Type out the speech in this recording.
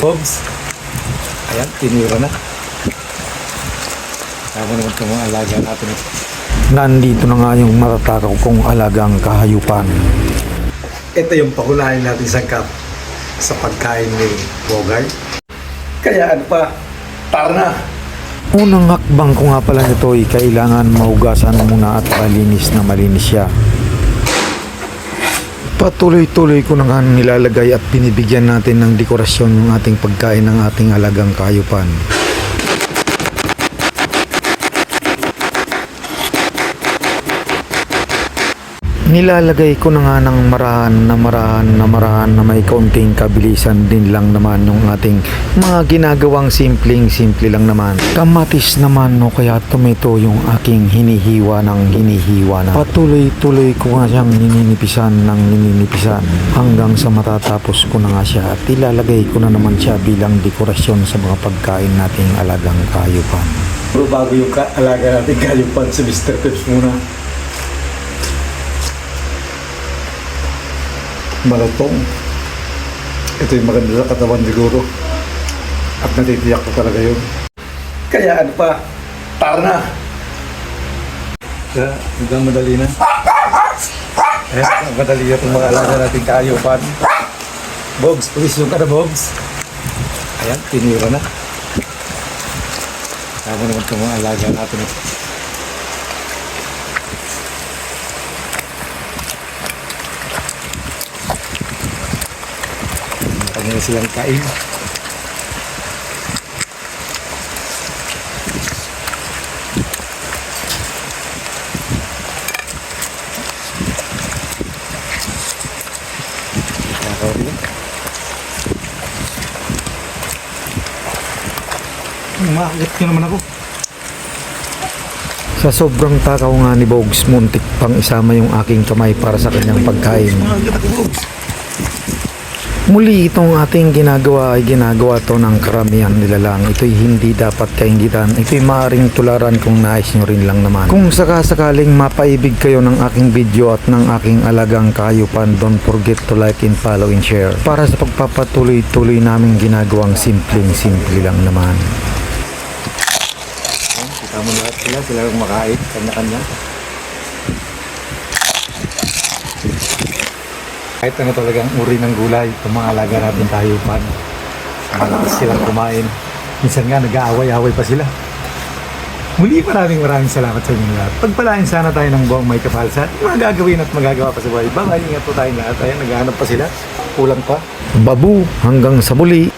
Pogs. Ayan, tinira na. Tama naman itong mga alaga natin. Nandito na nga yung matatakaw kong alagang kahayupan. Ito yung pakunahin natin sa cup sa pagkain ni Bogart. Kaya ano pa, tara na! Unang hakbang ko nga pala nito ay kailangan mahugasan muna at malinis na malinis siya. Patuloy-tuloy ko na nilalagay at binibigyan natin ng dekorasyon yung ating pagkain ng ating alagang kahayupan. Nilalagay ko na nga ng marahan na marahan na marahan na may kaunting kabilisan din lang naman yung ating mga ginagawang simpleng simple lang naman. Kamatis naman no kaya tomato yung aking hinihiwa ng hinihiwa na. Patuloy-tuloy ko nga siyang nininipisan ng nininipisan hanggang sa matatapos ko na nga siya at ilalagay ko na naman siya bilang dekorasyon sa mga pagkain nating alagang kayupan. Pero bago yung alaga natin, kalipan si Mr. Pips muna. Malutong. Ito yung maganda sa katawan siguro. At natitiyak ko talaga yun. Kaya ano pa, tara na! Kaya, hanggang madali na. Ayan, madali na itong mga alaga natin kaayupan. Bogs, pulis yung ka na, Bogs. Ayan, tinira na. Tama naman itong mga alaga natin. Kanya na silang kain. Umakit ka naman ako. Sa sobrang takaw nga ni Bogs, muntik pang isama yung aking kamay para sa kanyang pagkain. Muli itong ating ginagawa ay ginagawa to ng karamihan nila lang. Ito'y hindi dapat kaingitan. Ito'y maaaring tularan kung nais nyo rin lang naman. Kung sakasakaling mapaibig kayo ng aking video at ng aking alagang kayupan, don't forget to like and follow and share. Para sa pagpapatuloy-tuloy naming ginagawang simpleng-simple lang naman. Kita mo lahat sila, sila makain, kanya-kanya. Kahit ano talagang uri ng gulay, itong mga alaga natin tayo pan. Malakas silang kumain. Minsan nga nag-aaway-aaway pa sila. Muli maraming maraming salamat sa inyo lahat. Pagpalain sana tayo ng buong may. Yung Mga gagawin at magagawa pa sa buhay. Bye-bye, ingat po tayong lahat. Ayan, naghahanap pa sila. Kulang pa. Babu, hanggang sa muli.